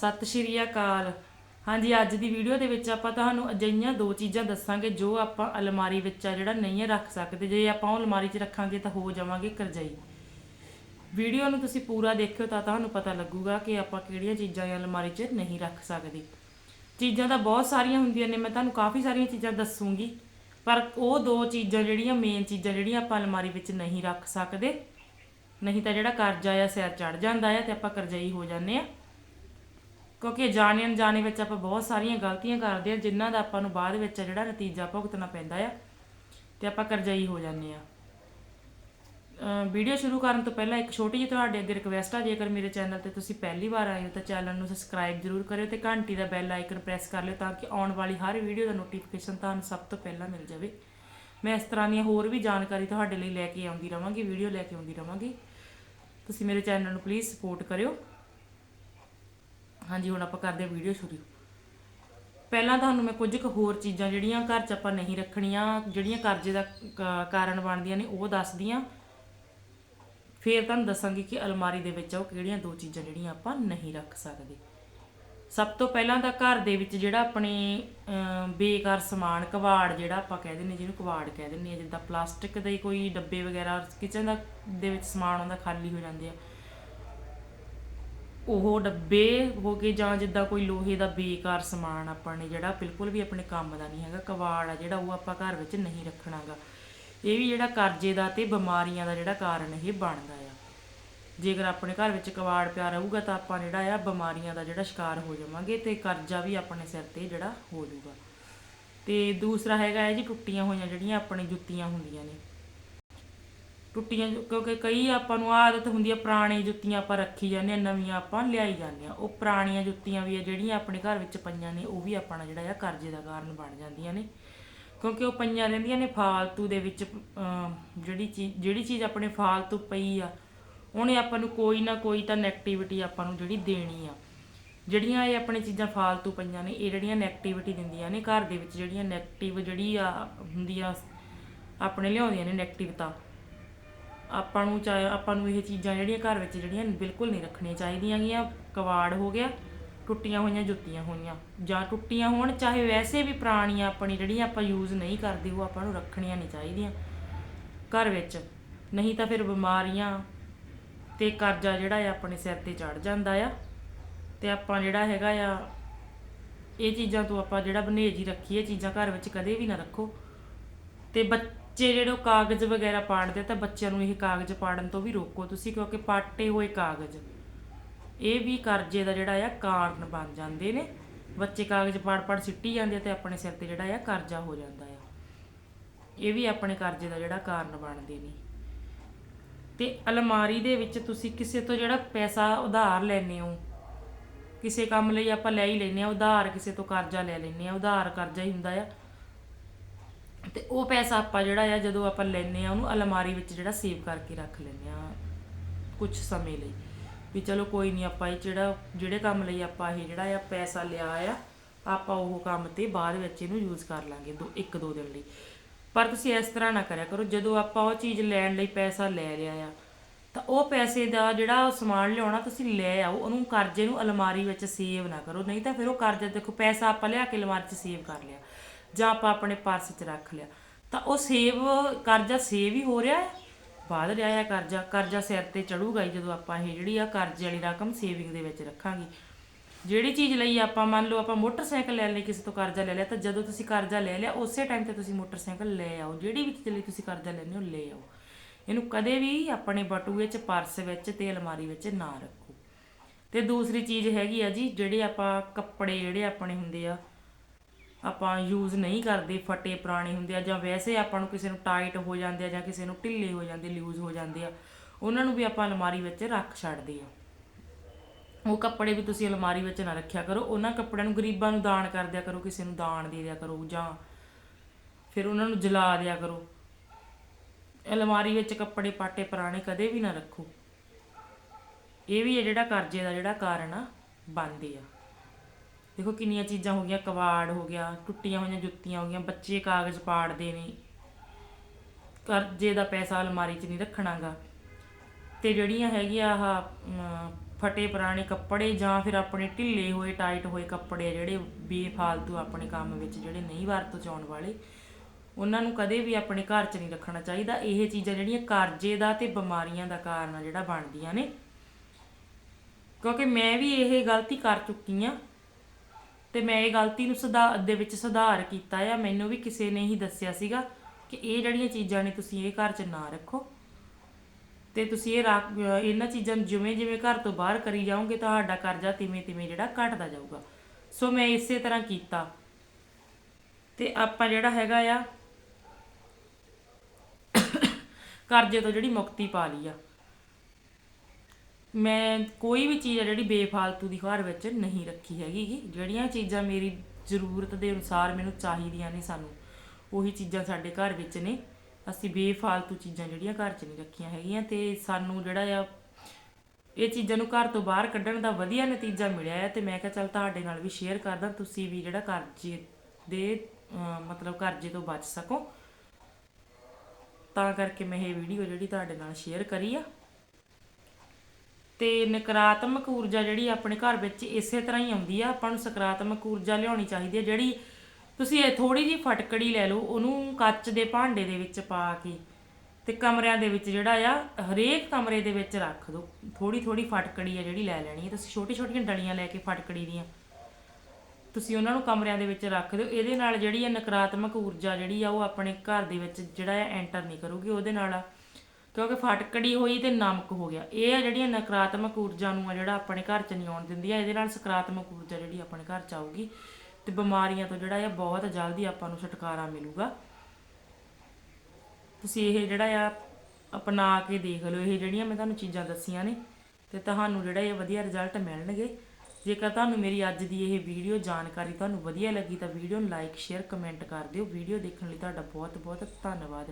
ਸਤਿ ਸ਼੍ਰੀ ਅਕਾਲ। ਹਾਂਜੀ, ਅੱਜ ਦੀ ਵੀਡੀਓ ਦੇ ਵਿੱਚ ਆਪਾਂ ਤੁਹਾਨੂੰ ਅਜਿਹੀਆਂ ਦੋ ਚੀਜ਼ਾਂ ਦੱਸਾਂਗੇ ਜੋ ਆਪਾਂ ਅਲਮਾਰੀ ਵਿੱਚ ਆ ਜਿਹੜਾ ਨਹੀਂ ਰੱਖ ਸਕਦੇ। ਜੇ ਆਪਾਂ ਉਹ ਅਲਮਾਰੀ 'ਚ ਰੱਖਾਂਗੇ ਤਾਂ ਹੋ ਜਾਵਾਂਗੇ ਕਰਜਾਈ। ਵੀਡੀਓ ਨੂੰ ਤੁਸੀਂ ਪੂਰਾ ਦੇਖਿਓ ਤਾਂ ਤੁਹਾਨੂੰ ਪਤਾ ਲੱਗੂਗਾ ਕਿ ਆਪਾਂ ਕਿਹੜੀਆਂ ਚੀਜ਼ਾਂ ਅਲਮਾਰੀ 'ਚ ਨਹੀਂ ਰੱਖ ਸਕਦੇ। ਚੀਜ਼ਾਂ ਤਾਂ ਬਹੁਤ ਸਾਰੀਆਂ ਹੁੰਦੀਆਂ ਨੇ, ਮੈਂ ਤੁਹਾਨੂੰ ਕਾਫੀ ਸਾਰੀਆਂ ਚੀਜ਼ਾਂ ਦੱਸੂਗੀ। ਪਰ ਉਹ ਦੋ ਚੀਜ਼ਾਂ ਜਿਹੜੀਆਂ ਮੇਨ ਚੀਜ਼ਾਂ ਜਿਹੜੀਆਂ ਆਪਾਂ ਅਲਮਾਰੀ ਵਿੱਚ ਨਹੀਂ ਰੱਖ ਸਕਦੇ, ਨਹੀਂ ਤਾਂ ਜਿਹੜਾ ਕਰਜ਼ਾ ਆ, ਸਿਰ ਚੜ ਜਾਂਦਾ ਆ ਤੇ ਆਪਾਂ ਕਰਜ਼ਾਈ ਹੋ ਜਾਂਦੇ ਆ। ਕਿਉਂਕਿ ਜਾਣੇ ਅਣਜਾਣੇ ਵਿੱਚ ਆਪਾਂ ਬਹੁਤ ਸਾਰੀਆਂ ਗਲਤੀਆਂ ਕਰਦੇ ਆ, ਜਿਨ੍ਹਾਂ ਦਾ ਆਪਾਂ ਨੂੰ ਬਾਅਦ ਵਿੱਚ ਜਿਹੜਾ ਨਤੀਜਾ ਭੁਗਤਣਾ ਪੈਂਦਾ ਆ ਤੇ ਆਪਾਂ ਕਰਜ਼ਾਈ ਹੋ ਜਾਂਦੇ ਆ। ਵੀਡੀਓ ਸ਼ੁਰੂ ਕਰਨ ਤੋਂ ਪਹਿਲਾਂ ਇੱਕ ਛੋਟੀ ਜਿਹੀ ਤੁਹਾਡੇ ਅੱਗੇ ਰਿਕਵੈਸਟ ਆ, ਜੇਕਰ ਮੇਰੇ ਚੈਨਲ ਤੇ ਤੁਸੀਂ ਪਹਿਲੀ ਵਾਰ ਆਏ ਹੋ ਤਾਂ ਚੈਨਲ ਨੂੰ ਸਬਸਕ੍ਰਾਈਬ ਜ਼ਰੂਰ ਕਰਿਓ ਤੇ ਘੰਟੀ ਦਾ ਬੈਲ ਆਈਕਨ ਪ੍ਰੈਸ ਕਰ ਲਿਓ ਤਾਂ ਕਿ ਆਉਣ ਵਾਲੀ ਹਰ ਵੀਡੀਓ ਦਾ ਨੋਟੀਫਿਕੇਸ਼ਨ ਤੁਹਾਨੂੰ ਸਭ ਤੋਂ ਪਹਿਲਾਂ ਮਿਲ ਜਾਵੇ। ਮੈਂ ਇਸ ਤਰ੍ਹਾਂ ਦੀਆਂ ਹੋਰ ਵੀ ਜਾਣਕਾਰੀ ਤੁਹਾਡੇ ਲਈ ਲੈ ਕੇ ਆਉਂਦੀ ਰਵਾਂਗੀ, ਵੀਡੀਓ ਲੈ ਕੇ ਆਉਂਦੀ ਰਵਾਂਗੀ। ਤੁਸੀਂ ਮੇਰੇ ਚੈਨਲ ਨੂੰ ਪਲੀਜ਼ ਸਪੋਰਟ ਕਰਿਓ। ਹਾਂਜੀ ਹੁਣ ਆਪਾਂ ਕਰਦੇ ਹਾਂ ਵੀਡੀਓ ਸ਼ੁਰੂ। ਪਹਿਲਾਂ ਤੁਹਾਨੂੰ ਮੈਂ ਕੁਝ ਕੁ ਹੋਰ ਚੀਜ਼ਾਂ ਜਿਹੜੀਆਂ ਘਰ 'ਚ ਆਪਾਂ ਨਹੀਂ ਰੱਖਣੀਆਂ ਜਿਹੜੀਆਂ ਕਰਜ਼ੇ ਦਾ ਕ- ਕਾਰਨ ਬਣਦੀਆਂ ਨੇ ਉਹ ਦੱਸਦੀ ਹਾਂ। ਫਿਰ ਤੁਹਾਨੂੰ ਦੱਸਾਂਗੀ ਕਿ ਅਲਮਾਰੀ ਦੇ ਵਿੱਚ ਉਹ ਕਿਹੜੀਆਂ ਦੋ ਚੀਜ਼ਾਂ ਜਿਹੜੀਆਂ ਆਪਾਂ ਨਹੀਂ ਰੱਖ ਸਕਦੇ। ਸਭ ਤੋਂ ਪਹਿਲਾਂ ਤਾਂ ਘਰ ਦੇ ਵਿੱਚ ਜਿਹੜਾ ਆਪਣੇ ਅਮ, ਬੇਕਾਰ ਸਮਾਨ ਕਵਾੜ ਜਿਹੜਾ ਆਪਾਂ ਕਹਿ ਦਿੰਦੇ ਜਿਹਨੂੰ ਕਵਾੜ ਕਹਿ ਦਿੰਦੇ ਆ ਜਿੱਦਾਂ ਪਲਾਸਟਿਕ ਦੇ ਕੋਈ ਡੱਬੇ ਵਗੈਰਾ ਕਿਚਨ ਦਾ ਦੇ ਵਿੱਚ ਸਮਾਨ ਹੁੰਦਾ ਖਾਲੀ ਹੋ ਜਾਂਦੇ ਆ। ਉਹ ਡੱਬੇ ਹੋ ਗਏ ਜਾਂ ਜਿੱਦਾਂ ਕੋਈ ਲੋਹੇ ਦਾ ਬੇਕਾਰ ਸਮਾਨ ਆਪਾਂ ਨੇ ਜਿਹੜਾ ਬਿਲਕੁਲ ਵੀ ਆਪਣੇ ਕੰਮ ਦਾ ਨਹੀਂ ਹੈਗਾ, ਕਵਾੜ ਆ ਜਿਹੜਾ ਉਹ ਆਪਾਂ ਘਰ ਵਿੱਚ ਨਹੀਂ ਰੱਖਣਾਗਾ। ਇਹ ਵੀ ਜਿਹੜਾ ਕਰਜ਼ੇ ਦਾ ਤੇ ਬਿਮਾਰੀਆਂ ਦਾ ਜਿਹੜਾ ਕਾਰਨ ਇਹ ਬਣਦਾ ਆ। ਜੇਕਰ ਆਪਣੇ ਘਰ ਵਿੱਚ ਕਵਾੜ ਪਿਆ ਰਹੂਗਾ ਤਾਂ ਆਪਾਂ ਜਿਹੜਾ ਆ ਬਿਮਾਰੀਆਂ ਦਾ ਜਿਹੜਾ ਸ਼ਿਕਾਰ ਹੋ ਜਾਵਾਂਗੇ ਤੇ ਕਰਜ਼ਾ ਵੀ ਆਪਣੇ ਸਿਰ ਤੇ ਜਿਹੜਾ ਹੋ ਜਾਊਗਾ। ਤੇ ਦੂਸਰਾ ਹੈਗਾ ਹੈ ਜੀ ਟੁੱਟੀਆਂ ਹੋਈਆਂ ਜਿਹੜੀਆਂ ਆਪਣੇ ਜੁੱਤੀਆਂ ਹੁੰਦੀਆਂ ਨੇ। ਟੁੱਟੀਆਂ ਜੋ- ਕਿਉਂਕਿ ਕਈ ਆਪਾਂ ਨੂੰ ਆਦਤ ਹੁੰਦੀ ਆ ਪੁਰਾਣੀ ਜੁੱਤੀਆਂ ਆਪਾਂ ਰੱਖੀ ਜਾਂਦੇ ਆ ਨਵੀਆਂ ਆਪਾਂ ਲਿਆਈ ਜਾਂਦੇ ਆ। ਉਹ ਪੁਰਾਣੀਆਂ ਜੁੱਤੀਆਂ ਵੀ ਆ ਜਿਹੜੀਆਂ ਆਪਣੇ ਘਰ ਵਿੱਚ ਪਈਆਂ ਨੇ ਉਹ ਵੀ ਆਪਣਾ ਜਿਹੜਾ ਆ ਕਰਜ਼ੇ ਦਾ ਕਾਰਨ ਬਣ ਜਾਂਦੀਆਂ ਨੇ। ਕਿਉਂਕਿ ਉਹ ਪਈਆਂ ਰਹਿੰਦੀਆਂ ਨੇ ਫਾਲਤੂ ਦੇ ਵਿੱਚ ਅਮ, ਜਿਹੜੀ ਚੀਜ਼ ਜਿਹੜੀ ਚੀਜ਼ ਆਪਣੇ ਫਾਲਤੂ ਪਈ ਆ ਉਹਨੇ ਆਪਾਂ ਨੂੰ ਕੋਈ ਨਾ ਕੋਈ ਤਾਂ ਨੈਗੇਟਿਵਿਟੀ ਆਪਾਂ ਨੂੰ ਜਿਹੜੀ ਦੇਣੀ ਆ। ਜਿਹੜੀਆਂ ਇਹ ਆਪਣੇ ਚੀਜ਼ਾਂ ਫਾਲਤੂ ਪਈਆਂ ਨੇ ਇਹ ਜਿਹੜੀਆਂ ਨੈਗੇਟਿਵਿਟੀ ਦਿੰਦੀਆਂ ਨੇ ਘਰ ਦੇ ਵਿੱਚ ਜਿਹੜੀਆਂ ਨੈਗੇਟਿਵ ਜਿਹੜੀ ਆ ਹੁੰਦੀ ਆ ਆਪਣੇ ਲਿਆਉਂਦੀਆਂ ਨੇ ਨੈਗੇਟਿਵਤਾ ਆਪਾਂ ਨੂੰ ਚਾਹੇ ਆਪਾਂ ਨੂੰ ਇਹ ਚੀਜ਼ਾਂ ਜਿਹੜੀਆਂ ਘਰ ਵਿੱਚ ਜਿਹੜੀਆਂ ਬਿਲਕੁਲ ਨਹੀਂ ਰੱਖਣੀਆਂ ਚਾਹੀਦੀਆਂ ਗੀਆਂ। ਕਵਾੜ ਹੋ ਗਿਆ, ਟੁੱਟੀਆਂ ਹੋਈਆਂ, ਜੁੱਤੀਆਂ ਹੋਈਆਂ। ਜਾਂ ਟੁੱਟੀਆਂ ਹੋਣ, ਚਾਹੇ ਵੈਸੇ ਵੀ ਪੁਰਾਣੀਆਂ ਆਪਣੀ ਜਿਹੜੀਆਂ ਆਪਾਂ ਯੂਜ਼ ਨਹੀਂ ਕਰਦੇ, ਉਹ ਆਪਾਂ ਨੂੰ ਰੱਖਣੀਆਂ ਨਹੀਂ ਚਾਹੀਦੀਆਂ। ਘਰ ਵਿੱਚ ਨਹੀਂ ਤਾਂ ਫਿਰ ਬਿਮਾਰੀਆਂ ਤੇ ਕਰਜ਼ਾ ਜਿਹੜਾ ਆ ਆਪਣੇ ਸਿਰ ਤੇ ਚੜ ਜਾਂਦਾ ਆ। ਤੇ ਆਪਾਂ ਜਿਹੜਾ ਹੈਗਾ ਆ, ਇਹ ਚੀਜ਼ਾਂ ਤੋਂ ਆਪਾਂ ਜਿਹੜਾ ਬਨੇਜ ਹੀ ਰੱਖੀਏ ਚੀਜ਼ਾਂ ਘਰ ਵਿੱਚ ਕਦੇ ਵੀ ਨਾ ਰੱਖੋ। ਤੇ ਬੱਚੇ ਜੇ ਜਿਹੜੇ ਉਹ ਕਾਗਜ਼ ਵਗੈਰਾ ਪਾੜਦੇ ਆ, ਤਾਂ ਬੱਚਿਆਂ ਨੂੰ ਇਹ ਕਾਗਜ਼ ਪਾੜਨ ਤੋਂ ਵੀ ਰੋਕੋ ਤੁਸੀਂ, ਕਿਉਂਕਿ ਪਾਟੇ ਹੋਏ ਕਾਗਜ਼। ਇਹ ਵੀ ਕਰਜ਼ੇ ਦਾ ਜਿਹੜਾ ਆ, ਕਾਰਨ ਬਣ ਜਾਂਦੇ ਨੇ। ਬੱਚੇ ਕਾਗਜ਼ ਪਾੜ ਪਾੜ ਸਿੱਟੀ ਜਾਂਦੇ ਆ ਤੇ ਆਪਣੇ ਸਿਰ ਤੇ ਜਿਹੜਾ ਆ, ਕਰਜ਼ਾ ਹੋ ਜਾਂਦਾ ਆ। ਇਹ ਵੀ ਆਪਣੇ ਕਰਜ਼ੇ ਦਾ ਜਿਹੜਾ ਕਾਰਨ ਬਣਦੇ ਨੇ। ਤੇ ਅਲਮਾਰੀ ਦੇ ਵਿੱਚ ਤੁਸੀਂ ਕਿਸੇ ਤੋਂ ਜਿਹੜਾ ਪੈਸਾ ਉਧਾਰ ਲੈਨੇ ਹੋ, ਕਿਸੇ ਕੰਮ ਲਈ ਆਪਾਂ ਲੈ ਹੀ ਲੈਨੇ ਆ, ਉਧਾਰ ਕਿਸੇ ਤੋਂ ਕਰਜ਼ਾ ਲੈ ਲੈਨੇ ਆ, ਉਧਾਰ ਕਰਜ਼ਾ ਹੀ ਹੁੰਦਾ ਆ। ਤੇ ਉਹ ਪੈਸਾ ਆਪਾਂ ਜਿਹੜਾ ਆ, ਜਦੋਂ ਆਪਾਂ ਲੈਨੇ ਆ, ਉਹਨੂੰ ਅਲਮਾਰੀ ਵਿੱਚ ਜਿਹੜਾ ਸੇਵ ਕਰਕੇ ਰੱਖ ਲੈਨੇ ਆ ਕੁਝ ਸਮੇਂ ਲਈ। ਵੀ ਚਲੋ ਕੋਈ ਨਹੀਂ ਆਪਾਂ ਇਹ ਜਿਹੜਾ, ਜਿਹੜੇ ਕੰਮ ਲਈ ਆਪਾਂ ਇਹ ਜਿਹੜਾ ਆ ਪੈਸਾ ਲਿਆ ਆ, ਆਪਾਂ ਉਹ ਕੰਮ ਤੇ ਬਾਅਦ ਵਿੱਚ ਇਹਨੂੰ ਯੂਜ਼ ਕਰ ਲਾਂਗੇ ਦੋ, ਇੱਕ ਦੋ ਦਿਨ ਲਈ। ਪਰ ਤੁਸੀਂ ਇਸ ਤਰ੍ਹਾਂ ਨਾ ਕਰਿਆ ਕਰੋ, ਜਦੋਂ ਆਪਾਂ ਉਹ ਚੀਜ਼ ਲੈਣ ਲਈ ਪੈਸਾ ਲੈ ਲਿਆ ਆ, ਤਾਂ ਉਹ ਪੈਸੇ ਦਾ ਜਿਹੜਾ ਉਹ ਸਮਾਨ ਲਿਆਉਣਾ ਤੁਸੀਂ ਲੈ ਆਓ, ਉਹਨੂੰ ਕਰਜ਼ੇ ਨੂੰ ਅਲਮਾਰੀ ਵਿੱਚ ਸੇਵ ਨਾ ਕਰੋ, ਨਹੀਂ ਤਾਂ ਫਿਰ ਉਹ ਕਰਜ਼ਾ ਦੇਖੋ, ਪੈਸਾ ਆਪਾਂ ਲਿਆ ਕੇ ਅਲਮਾਰੀ 'ਚ ਸੇਵ ਕਰ ਲਿਆ। ਜਾਂ ਆਪਾਂ ਆਪਣੇ ਪਰਸ 'ਚ ਰੱਖ ਲਿਆ। ਤਾਂ ਉਹ ਸੇਵ, ਕਰਜ਼ਾ ਸੇਵ ਹੀ ਹੋ ਰਿਹਾ ਹੈ। ਬਾਅਦ ਰਿਹਾ ਆ ਕਰਜ਼ਾ। ਕਰਜ਼ਾ ਸਿਰ ਤੇ ਚੜੂਗਾ ਹੀ ਜਦੋਂ ਆਪਾਂ ਇਹ ਜਿਹੜੀ ਆ ਕਰਜ਼ੇ ਵਾਲੀ ਰਕਮ ਸੇਵਿੰਗ ਦੇ ਵਿੱਚ ਰੱਖਾਂਗੇ। ਜਿਹੜੀ ਚੀਜ਼ ਲਈ ਆਪਾਂ ਮੰਨ ਲਓ ਆਪਾਂ ਮੋਟਰਸਾਈਕਲ ਲੈ ਲਈ, ਕਿਸੇ ਤੋਂ ਕਰਜ਼ਾ ਲੈ ਲਿਆ, ਤਾਂ ਜਦੋਂ ਤੁਸੀਂ ਕਰਜ਼ਾ ਲੈ ਲਿਆ, ਉਸੇ ਟਾਈਮ ਤੇ ਤੁਸੀਂ ਮੋਟਰਸਾਈਕਲ ਲੈ ਆਓ। ਜਿਹੜੀ ਵੀ ਚੀਜ਼ ਲਈ ਤੁਸੀਂ ਕਰਜ਼ਾ ਲੈਂਦੇ ਹੋ, ਲੈ ਆਓ। ਇਹਨੂੰ ਕਦੇ ਵੀ ਆਪਣੇ ਬਟੂਏ 'ਚ, ਪਰਸ ਵਿੱਚ ਤੇ ਅਲਮਾਰੀ ਵਿੱਚ ਨਾ ਰੱਖੋ। ਤੇ ਦੂਸਰੀ ਚੀਜ਼ ਹੈਗੀ ਆ ਜੀ, ਜਿਹੜੇ ਆਪਾਂ ਕੱਪੜੇ ਜਿਹੜੇ ਆਪਣੇ ਹੁੰਦੇ ਆ ਆਪਾਂ ਯੂਜ਼ ਨਹੀਂ ਕਰਦੇ ਫਟੇ ਪੁਰਾਣੇ ਹੁੰਦੇ ਆ ਜਾਂ ਵੈਸੇ ਆਪਾਂ ਨੂੰ ਕਿਸੇ ਨੂੰ ਟਾਈਟ ਹੋ ਜਾਂਦੇ ਆ ਜਾਂ ਕਿਸੇ ਨੂੰ ਢਿੱਲੇ ਹੋ ਜਾਂਦੇ ਲੂਜ਼ ਹੋ ਜਾਂਦੇ ਆ, ਉਹਨਾਂ ਨੂੰ ਵੀ ਆਪਾਂ ਅਲਮਾਰੀ ਵਿੱਚ ਰੱਖ ਛੱਡਦੇ ਆ। ਉਹ ਕੱਪੜੇ ਵੀ ਤੁਸੀਂ ਅਲਮਾਰੀ ਵਿੱਚ ਨਾ ਰੱਖਿਆ ਕਰੋ, ਉਹਨਾਂ ਕੱਪੜਿਆਂ ਨੂੰ ਗਰੀਬਾਂ ਨੂੰ ਦਾਨ ਕਰ ਦਿਆ ਕਰੋ, ਕਿਸੇ ਨੂੰ ਦਾਨ ਦੇ ਦਿਆ ਕਰੋ ਜਾਂ ਫਿਰ ਉਹਨਾਂ ਨੂੰ ਜਲਾ ਦਿਆ ਕਰੋ। ਅਲਮਾਰੀ ਵਿੱਚ ਕੱਪੜੇ ਪਾਟੇ ਪੁਰਾਣੇ ਕਦੇ ਵੀ ਨਾ ਰੱਖੋ। ਇਹ ਵੀ ਹੈ ਜਿਹੜਾ ਕਰਜ਼ੇ ਦਾ ਜਿਹੜਾ ਕਾਰਨ ਆ, ਬਣਦੇ ਆ। ਦੇਖੋ ਕਿੰਨੀਆਂ ਚੀਜ਼ਾਂ ਹੋ ਗਈਆਂ ਕਵਾੜ ਹੋ ਗਿਆ, ਟੁੱਟੀਆਂ ਹੋਈਆਂ ਜੁੱਤੀਆਂ ਹੋ ਗਈਆਂ, ਬੱਚੇ ਕਾਗਜ਼ ਪਾੜਦੇ ਨੇ। ਕਰਜ਼ੇ ਦਾ ਪੈਸਾ ਅਲਮਾਰੀ 'ਚ ਨਹੀਂ ਰੱਖਣਾਗਾ। ਤੇ ਜਿਹੜੀਆਂ ਹੈਗੀਆਂ ਆਹ ਫਟੇ ਪੁਰਾਣੇ ਕੱਪੜੇ ਜਾਂ ਫਿਰ ਆਪਣੇ ਢਿੱਲੇ ਹੋਏ, ਟਾਈਟ ਹੋਏ ਕੱਪੜੇ ਜਿਹੜੇ ਬੇਫਾਲਤੂ ਆਪਣੇ ਕੰਮ ਵਿੱਚ ਜਿਹੜੇ ਨਹੀਂ ਵਰਤੋਂ ਚ ਵਾਲੇ, ਉਹਨਾਂ ਨੂੰ ਕਦੇ ਵੀ ਆਪਣੇ ਘਰ 'ਚ ਨਹੀਂ ਰੱਖਣਾ ਚਾਹੀਦਾ। ਇਹ ਚੀਜ਼ਾਂ ਜਿਹੜੀਆਂ ਕਰਜ਼ੇ ਦਾ ਤੇ ਬਿਮਾਰੀਆਂ ਦਾ ਕਾਰਨ ਜਿਹੜਾ ਬਣਦੀਆਂ ਨੇ। ਕਿਉਂਕਿ ਮੈਂ ਵੀ ਇਹ ਗਲਤੀ ਕਰ ਚੁੱਕੀ ਆ। ਤੇ ਮੈਂ ਇਹ ਗਲਤੀ ਨੂੰ ਸੁਧਾਰ ਦੇ ਵਿੱਚ ਸੁਧਾਰ ਕੀਤਾ ਆ। ਮੈਨੂੰ ਵੀ ਕਿਸੇ ਨੇ ਹੀ ਦੱਸਿਆ ਸੀਗਾ ਕਿ ਇਹ ਜਿਹੜੀਆਂ ਚੀਜ਼ਾਂ ਨੇ ਤੁਸੀਂ ਇਹ ਘਰ 'ਚ ਨਾ ਰੱਖੋ। ਤੇ ਤੁਸੀਂ ਇਹ ਰੱਖ- ਅਹ ਇਹਨਾਂ ਚੀਜ਼ਾਂ ਨੂੰ ਜਿਵੇਂ ਜਿਵੇਂ ਘਰ ਤੋਂ ਬਾਹਰ ਕਰੀ ਜਾਓਗੇ, ਤੁਹਾਡਾ ਕਰਜ਼ਾ ਤਿਵੇਂ ਤਿਵੇਂ ਜਿਹੜਾ ਘਟਦਾ ਜਾਊਗਾ। ਸੋ ਮੈਂ ਇਸੇ ਤਰ੍ਹਾਂ ਕੀਤਾ। ਤੇ ਆਪਾਂ ਜਿਹੜਾ ਹੈਗਾ ਆ, ਕਰਜ਼ੇ ਤੋਂ ਜਿਹੜੀ ਮੁਕਤੀ ਪਾ ਲਈ ਆ। ਮੈਂ ਕੋਈ ਵੀ ਚੀਜ਼ ਆ ਜਿਹੜੀ ਬੇਫਾਲਤੂ ਦੀ ਘਰ ਵਿੱਚ ਨਹੀਂ ਰੱਖੀ ਹੈਗੀ ਗੀ। ਜਿਹੜੀਆਂ ਚੀਜ਼ਾਂ ਮੇਰੀ ਜ਼ਰੂਰਤ ਦੇ ਅਨੁਸਾਰ ਮੈਨੂੰ ਚਾਹੀਦੀਆਂ ਨੇ ਸਾਨੂੰ, ਉਹੀ ਚੀਜ਼ਾਂ ਸਾਡੇ ਘਰ ਵਿੱਚ ਨੇ। ਅਸੀਂ ਬੇਫਾਲਤੂ ਚੀਜ਼ਾਂ ਜਿਹੜੀਆਂ ਘਰ 'ਚ ਨਹੀਂ ਰੱਖੀਆਂ ਹੈਗੀਆਂ ਤੇ ਸਾਨੂੰ ਜਿਹੜਾ ਆ, ਇਹ ਚੀਜ਼ਾਂ ਨੂੰ ਘਰ ਤੋਂ ਬਾਹਰ ਕੱਢਣ ਦਾ ਵਧੀਆ ਨਤੀਜਾ ਮਿਲਿਆ ਹੈ ਤੇ ਮੈਂ ਕਿਹਾ ਚੱਲ ਤੁਹਾਡੇ ਨਾਲ ਵੀ ਸ਼ੇਅਰ ਕਰਦਾ, ਤੁਸੀਂ ਵੀ ਜਿਹੜਾ ਕਰਜ਼ੇ ਦੇ, ਅਹ ਮਤਲਬ ਕਰਜ਼ੇ ਤੋਂ ਬਚ ਸਕੋ। ਤਾਂ ਕਰਕੇ ਮੈਂ ਇਹ ਵੀਡੀਓ ਜਿਹੜੀ ਤੁਹਾਡੇ ਨਾਲ ਸ਼ੇਅਰ ਕਰੀ ਆ। ਤੇ ਨਕਾਰਾਤਮਕ ਊਰਜਾ ਜਿਹੜੀ ਆਪਣੇ ਘਰ ਵਿੱਚ ਇਸੇ ਤਰ੍ਹਾਂ ਹੀ ਆਉਂਦੀ ਆ, ਆਪਾਂ ਨੂੰ ਸਕਾਰਾਤਮਕ ਊਰਜਾ ਲਿਆਉਣੀ ਚਾਹੀਦੀ ਹੈ ਜਿਹੜੀ ਤੁਸੀਂ ਇਹ ਥੋੜੀ ਜਿਹੀ ਫਟਕੜੀ ਲੈ ਲਓ, ਉਹਨੂੰ ਕੱਚ ਦੇ ਭਾਂਡੇ ਦੇ ਵਿੱਚ ਪਾ ਕੇ ਤੇ ਕਮਰਿਆਂ ਦੇ ਵਿੱਚ ਜਿਹੜਾ ਆ, ਹਰੇਕ ਕਮਰੇ ਦੇ ਵਿੱਚ ਰੱਖ ਦਿਓ ਥੋੜੀ ਥੋੜੀ ਫਟਕੜੀ ਆ ਜਿਹੜੀ ਲੈ ਲੈਣੀ ਹੈ ਤੁਸੀਂ ਛੋਟੀ ਛੋਟੀਆਂ ਡਲੀਆਂ ਲੈ ਕੇ ਫਟਕੜੀ ਦੀਆਂ, ਤੁਸੀਂ ਉਹਨਾਂ ਨੂੰ ਕਮਰਿਆਂ ਦੇ ਵਿੱਚ ਰੱਖ ਦਿਓ। ਇਹਦੇ ਨਾਲ ਜਿਹੜੀ ਆ ਨਕਾਰਾਤਮਕ ਊਰਜਾ ਜਿਹੜੀ ਆ, ਉਹ ਆਪਣੇ ਘਰ ਦੇ ਵਿੱਚ ਜਿਹੜਾ ਆ ਐਂਟਰ ਨਹੀਂ ਕਰੂਗੀ। ਉਹਦੇ ਨਾਲ ਕਿਉਂਕਿ ਫਟਕੜੀ ਹੋਈ ਤੇ ਨਮਕ ਹੋ ਗਿਆ। ਇਹ ਆ ਜਿਹੜੀਆਂ ਨਕਾਰਾਤਮਕ ਊਰਜਾ ਨੂੰ ਆ ਜਿਹੜਾ ਆਪਣੇ ਘਰ ਚ ਨਹੀਂ ਆਉਣ ਦਿੰਦੀ ਆ ਇਹਦੇ ਨਾਲ ਸਕਾਰਾਤਮਕ ਊਰਜਾ ਜਿਹੜੀ ਆਪਣੇ ਘਰ ਚ ਆਊਗੀ ਤੇ ਬਿਮਾਰੀਆਂ ਤੋਂ ਜਿਹੜਾ ਆ ਬਹੁਤ ਜਲਦੀ ਆਪਾਂ ਨੂੰ ਛੁਟਕਾਰਾ ਮਿਲੂਗਾ। ਤੁਸੀਂ ਇਹ ਜਿਹੜਾ ਆ ਅਪਣਾ ਕੇ ਦੇਖ ਲਓ, ਇਹ ਜਿਹੜੀਆਂ ਮੈਂ ਤੁਹਾਨੂੰ ਚੀਜ਼ਾਂ ਦੱਸੀਆਂ ਨੇ ਤੇ ਤੁਹਾਨੂੰ ਜਿਹੜਾ ਇਹ ਵਧੀਆ ਰਿਜ਼ਲਟ ਮਿਲਣਗੇ। ਜੇਕਰ ਤੁਹਾਨੂੰ ਮੇਰੀ ਅੱਜ ਦੀ ਇਹ ਵੀਡੀਓ ਜਾਣਕਾਰੀ ਤੁਹਾਨੂੰ ਵਧੀਆ ਲੱਗੀ ਤਾਂ ਵੀਡੀਓ ਨੂੰ ਲਾਈਕ ਸ਼ੇਅਰ ਕਮੈਂਟ ਕਰ ਦਿਓ। ਵੀਡੀਓ ਦੇਖਣ ਲਈ ਤੁਹਾਡਾ ਬਹੁਤ ਬਹੁਤ ਧੰਨਵਾਦ।